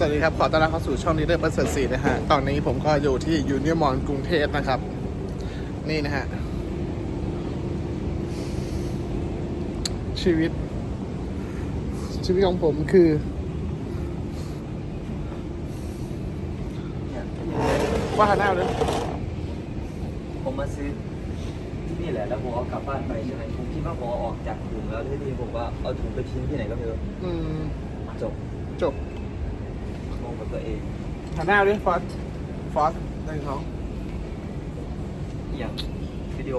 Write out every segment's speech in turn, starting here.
สวัสดีครับ ขอต้อนรับเข้าสู่ช่องนี้เดอร์ประเสริฐศรีนะฮะ ตอนนี้ผมก็อยู่ที่ยูเนียมอนกรุงเทพนะครับ นี่นะฮะ ชีวิต ชีวิตของผมคือว่าหน้าเลยผมมาซื้อที่นี่แหละแล้วผมเอากลับบ้านไปใช่ไหมผมคิดว่าผมเอาออกจากถุงแล้วที่นี่ผมว่าเอาถุงไปทิ้งที่ไหนก็ไม่รู้อืมจบจบงงกับ ตัวเองหันหน้าด้วยฟอสฟอสได้เขาอหย่างวิดีโอ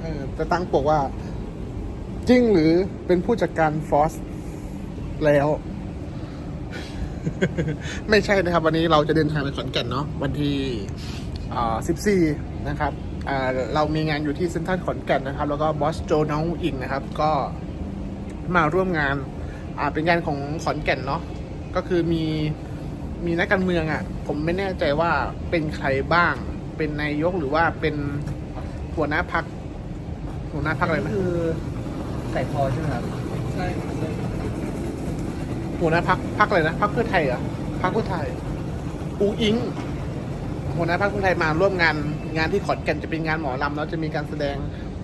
เออจะตั้งปกว่า จริงหรือเป็นผู้จัดการฟอสแล้ว ไม่ใช่นะครับ วันนี้เราจะเดินทางไปขอนแก่นเนาะวันที่อ่า14 นะครับอ่าเรามีงานอยู่ที่เซ็นทรัลขอนแก่นนะครับ แล้วก็บอสโจน้องอิงนะครับ ก็มาร่วมงานอ่าเป็นงานของขอนแก่นเนาะก็คือมี มีนักการเมืองอะ่ะ ผมไม่แน่ใจว่าเป็นใครบ้าง เป็นนายกหรือว่าเป็นหัวหน้าพักหัวหน้าพักอะไรนะคือใส่คอใช่ไหมครับใช่หัวหน้าพักพักอะไรนะพักเพื่อไทยเหรอพักเพื่อไทยอูอิงหัวหน้าพักเพื่อไทยมาร่วมงาน งานที่ขอนแก่นจะเป็นงานหมอลำแล้วจะมีการแสดง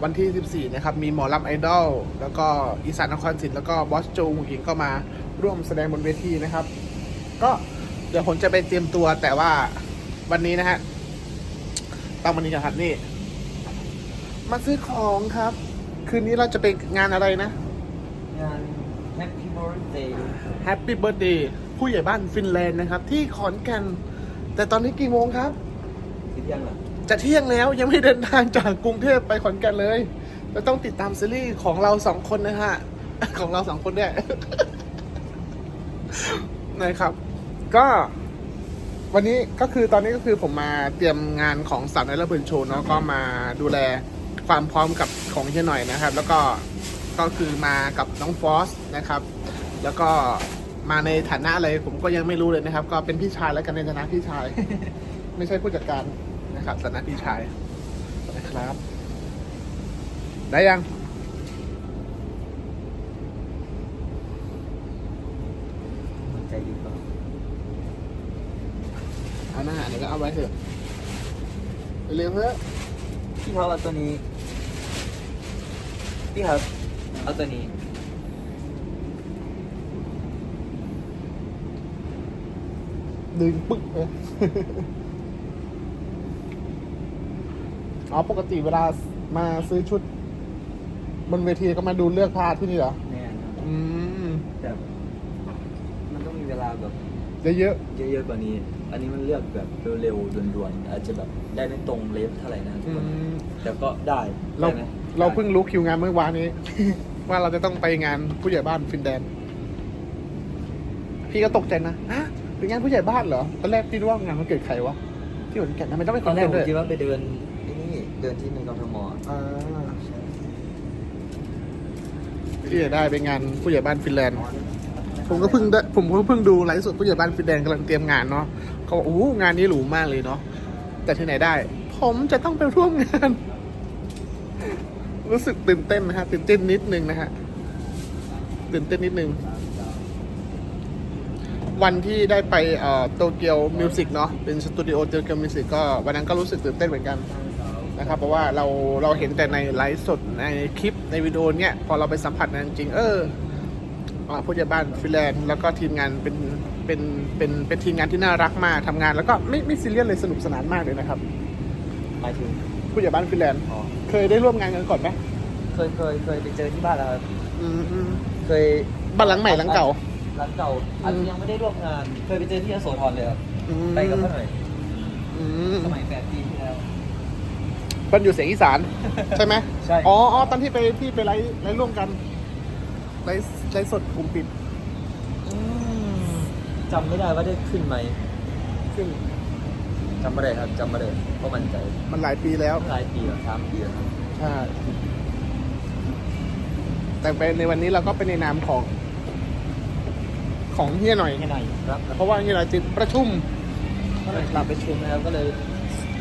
วันที่ 14 นะครับ มีหมอลำไอดอล แล้วก็อีสานนครศรีแล้วก็บอสโจอูอิงก็มาร่วมแสดงบนเวทีนะครับ ก็เดี๋ยวผมจะไปเตรียมตัวแต่ว่าวันนี้นะฮะต้องวันนี้กันครับนี่ มาซื้อของครับ คืนนี้เราจะไปงานอะไรนะ งาน Happy Birthday Happy Birthday ผู้ใหญ่บ้านฟินแลนด์นะครับ ที่ขอนแก่นแต่ตอนนี้กี่โมงครับ คิดยังล่ะจะเที่ยงแล้วยังไม่เดินทางจากกรุงเทพไปขอนแก่นเลยเราต้องติดตามซีรีส์ของเราสองคนนะฮะ ของเราสองคนเนี่ยนะครับ ก็วันนี้ก็คือตอนนี้ก็คือผมมาเตรียมงานของสาวในระเบิดโชว์เนาะก็มาดูแลความพร้อมกับของเฮียหน่อยนะครับ แล้วก็ก็คือมากับน้องฟอสนะครับ แล้วก็มาในฐานะอะไรผมก็ยังไม่รู้เลยนะครับ ก็เป็นพี่ชายแล้วกันในฐานะพี่ชาย ไม่ใช่ผู้จัดการนะครับฐานะพี่ชายนะครับ ได้ยังมันใจดีกว่าเอาหน้าเดี๋ยวก็เอาไว้เถอะเร็วๆเถอะพี่ครับเอาตัวนี้ พี่ครับเอาตัวนี้ ดึงปึ๊กเลย อ๋อ ปกติเวลามาซื้อชุด บนเวทีก็มาดูเลือกผ้าที่นี่เหรอแน่ครับอืม แต่มันต้องมีเวลาแบบ เยอะเยอะๆกว่านี้ อันนี้มันเลือกแบบเร็วๆด่วนๆอาจจะแบบได้ไม่ตรงเลฟเท่าไหร่นะๆทุอืกคนมแต่ก็ได้เราได้ไหมเราเพิ่งรู้คิวงานเมื่อวานนี้ ว่าเราจะต้องไปงานผู้ใหญ่บ้านฟินแลนด์พี่ก็ตกใจนะฮะเป็นงานผู้ใหญ่บ้านเหรอตอนแรกพี่รู้ว่างานมันเกิดใครวะที่ขอนแก่นทำไมต้องไปขตออนนแรแก่กนผมด้วยคิดว่าไปเดินไอ้นี่เดินที่ในกรทมอ่าที่จะได้เป็นงานผู้ใหญ่บ้านฟินแลนด์ ผมก็เพิ่งได้ผมก็เพิ่งดูไลฟ์สดผู้ใหญ่บ้านฟินแลนด์กำลังเตรียมงานเนาะเขาบอกโอ้งานนี้หรูมากเลยเนาะแต่ที่ไหนได้ ผมจะต้องไปร่วมงาน รู้สึกตื่นเต้นนะฮะตื่นเต้นนิดนึงนะฮะตื่นเต้นนิดนึง วันที่ได้ไปโตเกียวมิวสิกเนาะเป็นสตูดิโอโตเกียวมิวสิกก็วันนั้นก็รู้สึกตื่นเต้นเหมือนกันนะครับเพราะว่าเราเราเห็นแต่ในไลฟ์สดในคลิปในวิดีโอเนี่ยพอเราไปสัมผัสนั้นจริง เออ ผู้ใหญ่บ้านฟินแลนด์แล้วก็ทีมงานเป็นเป็นเป็นเป็นทีมงานที่น่ารักมากทำงาน แล้วก็ไม่ไม่ซีเรียสเลยสนุกสนานมากเลยนะครับหมายถึงผู้ใหญ่บ้านฟินแลนด์อ๋อเคยได้ร่วมงานกันก่อนไหมเคยเคยเคยไปเจอที่บ้านแล้วครับอืมอืมเคยบ้านหลังใหม่หลังเก่าหลังเก่าอาจจะยังไม่ได้ร่วมงาน เคยไปเจอที่ยโสธรเลยครับอืมไปกับพ่อหน่อยอืมสมัยแปดปีที่แล้ว มันอยู่เสียงอีสาน ใช่ไหมใช่ อ๋ออ๋อตอนที่ไปที่ไปไลฟ์ไลฟ์ร่วมกัน ไลฟ์ไลฟ์สดกลุ่มปิดจำไม่ได้ว่าได้ขึ้นไหมซึ่งจำไม่ได้ครับจำไม่ได้เพราะมั่นใจมันหลายปีแล้วหลายปีแล้วสามปีแล้วครับใช่แต่ไปในวันนี้เราก็เป็นในนามของ ของเฮียหน่อยแค่ไหนครับเพราะว่าเฮียหน่อยติดประชุม ก็เลยลาไปชุมนะครับก็เลย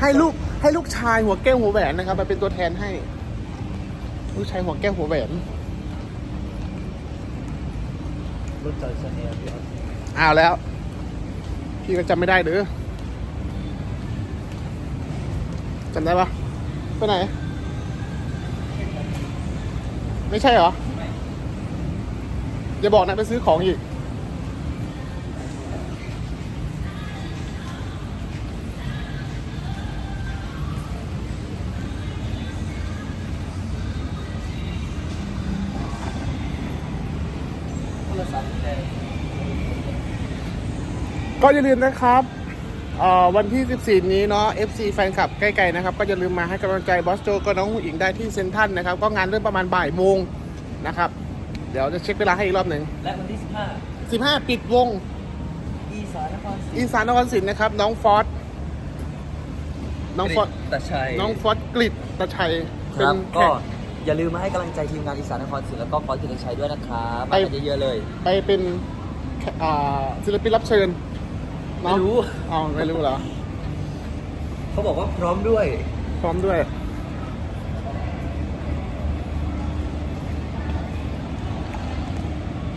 ให้ลูกให้ลูกชายหัวแก้วหัวแหวนนะครับมาเป็นตัวแทนให้ ลูกชายหัวแก้วหัวแหวน รถจอยเสน่ห์พี่ครับเอาแล้ว พี่ก็จำไม่ได้หรือจำได้ปะไปไหน ไม่ใช่เหรออย่าบอกนะไปซื้อของอีก ก็อย่าลืมนะครับเอ่อวันที่ 14 นี้เนาะ FC แฟนคลับใกล้ๆนะครับ ก็อย่าลืมมาให้กำลังใจบอสโจก็น้องหูอิงได้ที่เซนทรันนะครับ ก็งานเริ่มประมาณบ่ายโมงนะครับ เดี๋ยวจะเช็คเวลาให้อีกรอบหนึ่ง และวันที่ 15ปิดวง15อีสานนครศรีอีสานนครศรีนะครับ น้องฟอสน้องฟอสตะชัยน้องฟอสกริดตะชัยคเป็นรับแขก็ก อย่าลืมมาให้กำลังใจทีมงานอีสานนครศรีแล้วก็ฟอสกิตชัยด้วยนะครับมาไปกันเยอะๆเลย ไปเป็นแขอ่าศิลปินรับเชิญเนอะไม่รู้อ๋อไม่รู้เหรอ เขาบอกว่าพร้อมด้วย พร้อมด้วย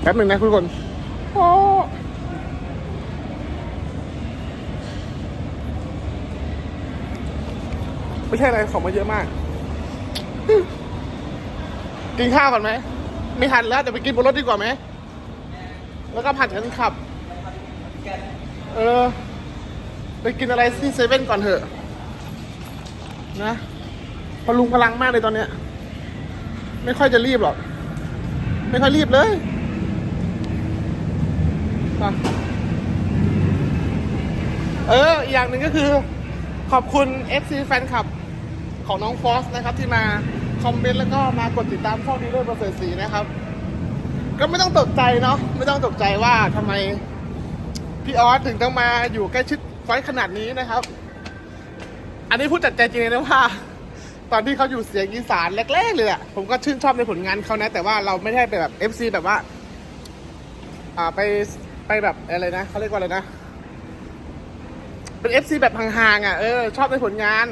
แป๊บหนึ่งนะทุกคนโอ้ไม่ใช่อะไรของมาเยอะมาก กินข้าวก่อนไหม ไม่ทันแล้วเดี๋ยวไปกินบนรถดีกว่าไหม แล้วก็ผัดกันขับ เออ ไปกินอะไรที่เซเว่นก่อนเถอะ นะพลุงพลังมากเลยตอนเนี้ย ไม่ค่อยจะรีบหรอก ไม่ค่อยรีบเลยเออ อีกอย่างหนึ่งก็คือ ขอบคุณ FC แฟนคลับ ของน้องฟอสนะครับที่มา คอมเมนต์แล้วก็มากดติดตามช่องดีด้วยประเสริฐศรีนะครับ ก็ไม่ต้องตกใจเนาะไม่ต้องตกใจว่าทำไมพี่ออสถึงต้องมาอยู่ใกล้ชิดไฟขนาดนี้นะครับ อันนี้พูดจากใจจริงเลยนะว่า ตอนที่เขาอยู่เสียงอีสานแรกๆเลยอะผมก็ชื่นชอบในผลงานเขานะ แต่ว่าเราไม่ได้ไปแบบ FC แบบว่า อ่าไปไปแบบอะไรนะเขาเรียกว่าอะไรนะเป็น FC แบบห่างๆอะเออชอบในผลงาน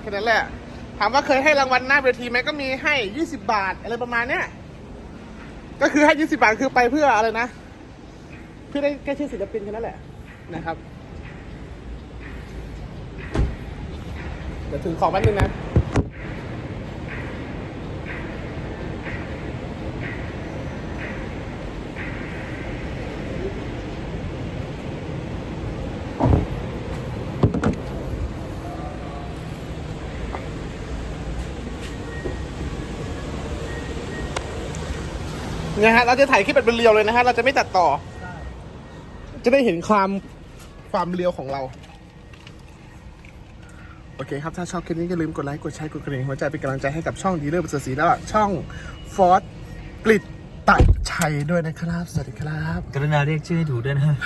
แค่นั้นแหละ ถามว่าเคยให้รางวัลหน้าเวทีไหมก็มีให้ยี่สิบาท อะไรประมาณเนี้ยก็คือให้ยี่สิบาทคือไปเพื่ออะไรนะ เพื่อได้แค่ชื่อศิลปินแค่นั้นแหละนะครับเดี๋ยวถือของแป๊บนึงนะ นี่ยฮะเราจะถ่ายคลิปแบบเป็นเรียวเลยนะฮะ เราจะไม่ตัดต่อ จะได้เห็นความความเรียวของเรา โอเคครับ ถ้าชอบคลิปนี้อย่าลืมกดไลค์ กดแชร์ กดกระดิ่งหัวใจเป็นกำลังใจให้กับช่องดีเลอร์ประเสริฐศรีแล้วก็ช่องฟอร์ดกลิดตัดชัยด้วยนะครับ สวัสดีครับ กรุณาเรียกชื่อให้ถูกด้วยนะ